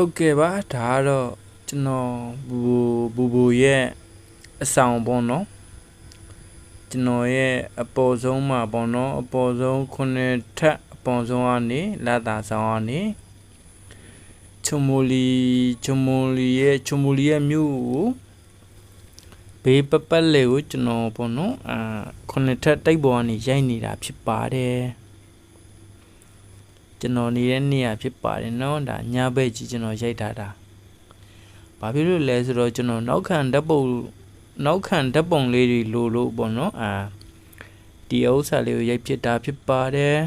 ဟုတ်ကဲ့ပါဒါကတော့ကျွန်တော်ဘူဘူဘူရဲ့အဆောင်ပေါ့နော်ကျွန်တော်ရဲ့အပေါ်ဆုံးမှာပေါ့နော်အပေါ်ဆုံးခုနှစ်ထပ်အပေါ်ဆုံးကနေလာတာဆောင်ကနေချုံမိုလီချုံမိုလီရဲ့ချုံမိုလီရဲ့မြို့ကိုဘေးပပတ်လေကိုကျွန်တော်ပေါ့နော်အာခုနှစ်ထပ်တိုက်ပေါ်ကနေရိုက်နေတာဖြစ်ပါတယ် ကျွန်တော်နေတဲ့နေရာဖြစ်ပါတယ်နော်ဒါညာဘက်ကြီးကျွန်တော်ရိုက်ထားတာဘာဖြစ်လို့လဲဆိုတော့ကျွန်တော်နောက်ခံဓာတ်ပုံနောက်ခံဓာတ်ပုံလေးတွေလိုလို့ပေါ့နော်အာဒီဥစ္စာလေးကိုရိုက်ဖြစ်တာဖြစ်ပါတယ်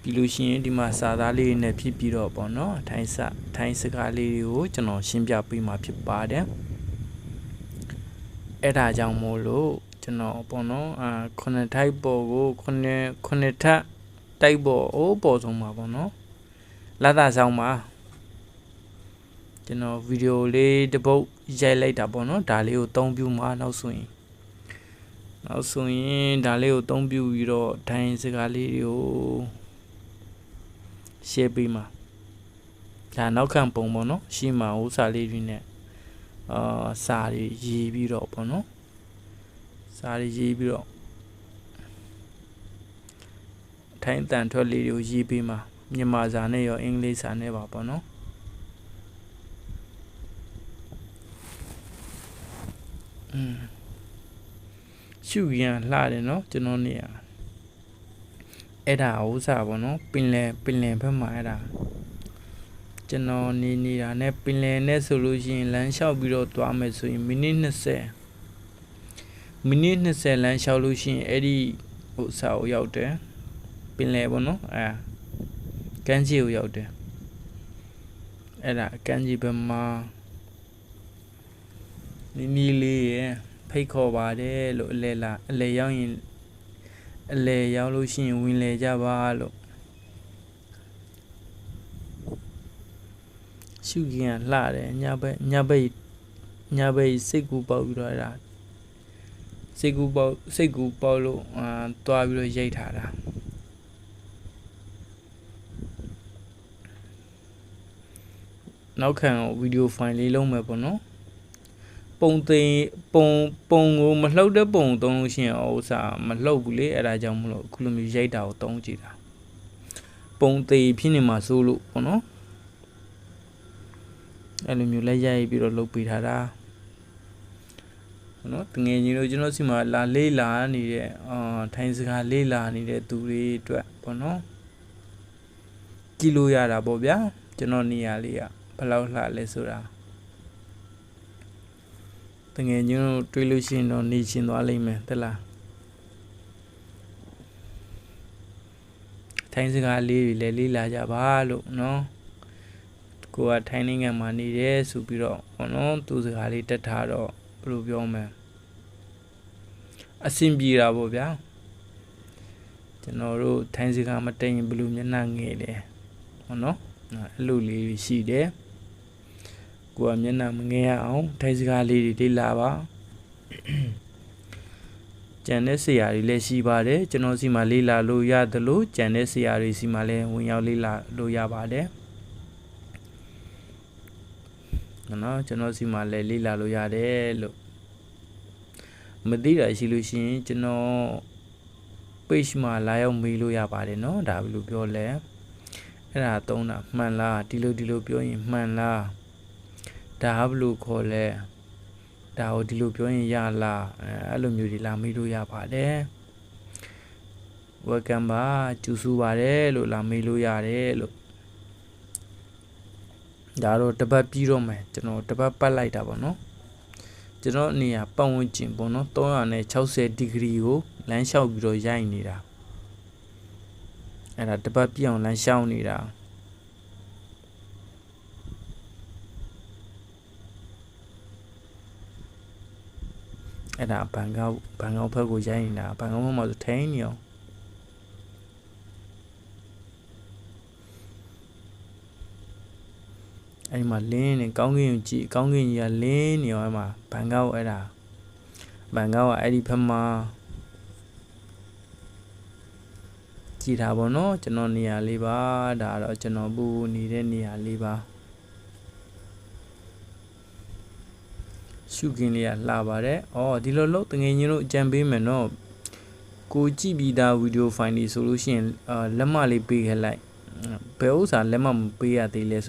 ပြီးလို့ရှိရင်ဒီမှာစာသားလေးနဲ့ဖြစ်ပြီးတော့ပေါ့နော်ထိုင်းစထိုင်းစကားလေးတွေကိုကျွန်တော်ရှင်းပြပေးမှာဖြစ်ပါတယ်အဲ့ဒါကြောင့်မို့လို့ကျွန်တော်ပေါ့နော်အာ9 type ပေါ်ကို9 9ထပ် တိုက်ပေါ်အိုးပေါ်ဆုံးမှာပေါ့နော်လာတာဆောင်မှာကျွန်တော်ဗီဒီယိုလေးတစ်ပုတ်ရိုက်လိုက်တာပေါ့နော်ဒါလေးကိုသုံးပြမှာနောက်ဆိုရင်နောက်ဆိုရင်ဒါလေးကိုသုံးပြပြီးတော့ဒိုင်းစကားလေးတွေကို share ပေးမှာဒါနောက်ခံပုံပေါ့နော်ရှိမှာဥစားလေးတွေနဲ့အာစာတွေရေးပြီးတော့ပေါ့နော်စာတွေရေးပြီးတော့ ထိုင်းတန်ထွက်လေးတွေကိုရေးပေးမှာမြန်မာစာနဲ့ရောအင်္ဂလိပ်စာနဲ့ပါပေါ့နော်อืมရှုရန်လှတယ်เนาะကျွန်တော်နေရအဲ့ဒါဥစားပေါ့နော်ပင်လယ်ပင်လယ်ဘက်မှာအဲ့ဒါကျွန်တော်နေနေတာနဲ့ပင်လယ်နဲ့ဆိုလို့ရှိရင်လမ်းလျှောက်ပြီးတော့သွားမယ်ဆိုရင်မိနစ်20မိနစ်20လမ်းလျှောက်လို့ရှိရင်အဲ့ဒီဥစားကိုရောက်တယ် ပင်လယ်ပေါ့နော်အဲကမ်းခြေကိုရောက်တယ်အဲ့ဒါကမ်းခြေဘက်မှာနီနီလေးရယ်ဖိတ်ခေါ်ပါတယ်လို့အလဲလာအလဲရောက်ရင်အလဲရောက်လို့ရှိရင်ဝင်လေကြပါလို့ရှုခင်ကလှတယ်ညဘက်ညဘက်ညဘက်စိတ်ကူပေါက်ပြီးတော့အဲ့ဒါစိတ်ကူပေါက်စိတ်ကူပေါက်လို့အာတွားပြီးတော့ရိတ်ထားတာ နောက်ခံဗီဒီယိုဖိုင်လေးလုံးမယ်ပေါ့နော်ပုံသိမ်ပုံပုံကိုမလှုပ်တဲ့ပုံသုံးလို့ရှိရင်ဥစ္စာမလှုပ်ဘူးလေအဲ့ဒါကြောင့်မလို့အခုလိုမျိုးရိုက်တာကိုသုံးကြည့်တာပုံသိမ်ဖြစ်နေမှာစိုးလို့ပေါ့နော်အဲ့လိုမျိုးလက်ရိုက်ပြီးတော့လှုပ်ပေးထားတာနော်တငယ်ကြီးတို့ကျွန်တော်စီမှာလာလေးလာနေတဲ့အာထိုင်းစကားလေးလာနေတဲ့သူတွေအတွက်ပေါ့နော်ကြည့်လို့ရတာပေါ့ဗျာကျွန်တော်နေရာလေးက ဘယ်လောက်လှလဲဆိုတာတငယ်ချင်းတို့တွေးလို့ရှိရင်တော့နေရှင်သွားလိမ့်မယ်တလားထိုင်းစကားလေးတွေလည်းလေးလာကြပါလို့နော်ကိုကထိုင်းနိုင်ငံမှာနေတယ်ဆိုပြီးတော့ဘောနော်သူစကားလေးတက်ထားတော့ဘယ်လိုပြောမလဲအဆင်ပြေတာပေါ့ဗျာကျွန်တော်တို့ထိုင်းစကားမတိတ်ရင်ဘယ်လိုမျက်နှာငယ်လဲဘောနော်အဲ့လိုလေးရှိတယ် ကိုကမျက်နှာမငယ်ရအောင်ထိုင်စကားလေးတွေလေ့လာပါကြံတဲ့ဆရာတွေလည်းရှိပါတယ်ကျွန်တော်စီမှာလေ့လာလို့ရသလိုကြံတဲ့ဆရာတွေစီမှာလည်းဝင်ရောက်လေ့လာလို့ရပါတယ်နော်ကျွန်တော်စီမှာလည်းလေ့လာလို့ရတယ်လို့မသိတာရှိလို့ရှိရင်ကျွန်တော် page မှာလာရောက်မေးလို့ရပါတယ်နော်ဒါဘယ်လိုပြောလဲအဲ့ဒါသုံးတာမှန်လားဒီလိုဒီလိုပြောရင်မှန်လား ဒါဘယ်လိုခေါ်လဲဒါကိုဒီလိုပြောရင်ရလားအဲ့လိုမျိုးတွေလာမေးလို့ရပါတယ် welcome ပါကျူဆူပါတယ်လို့လာမေးလို့ရတယ်လို့ဒါတော့တပတ်ပြီးတော့မယ်ကျွန်တော်တပတ်ပတ်လိုက်တာပေါ့နော်ကျွန်တော်အနေရပတ်ဝန်းကျင်ပေါ့နော်360ဒီဂရီကိုလမ်းလျှောက်ပြီးတော့ရိုက်နေတာအဲ့ဒါတပတ်ပြအောင်လမ်းလျှောက်နေတာ အဲ့ဒါဘန်ကောက်ဘန်ကောက်ဘက်ကိုရိုက်နေတာဘန်ကောက်ဘက်မှာဆိုထိန်းနေအောင်အဲ့ဒီမှာလင်းနေကောင်းကင်ကိုကြည့်ကောင်းကင်ကြီးကလင်းနေအောင်အဲ့မှာဘန်ကောက်အဲ့ဒါဘန်ကောက်ကအဲ့ဒီဖက်မှာကြည်ထားပါတော့ကျွန်တော်နေရာလေးပါဒါတော့ကျွန်တော်ပူနေတဲ့နေရာလေးပါ ရှုခင်းလေးကလှပါတယ်။အော်ဒီလိုလို့တငယ်ချင်းတို့အကြံပေးမယ်နော်။ကိုကြည့်ပြီးသားဗီဒီယိုဖိုင်တွေဆိုလို့ရှိရင်အာလက်မလေးပေးခဲ့လိုက်။ဘယ်ဥစ္စာလက်မမပေးရသေးလဲဆို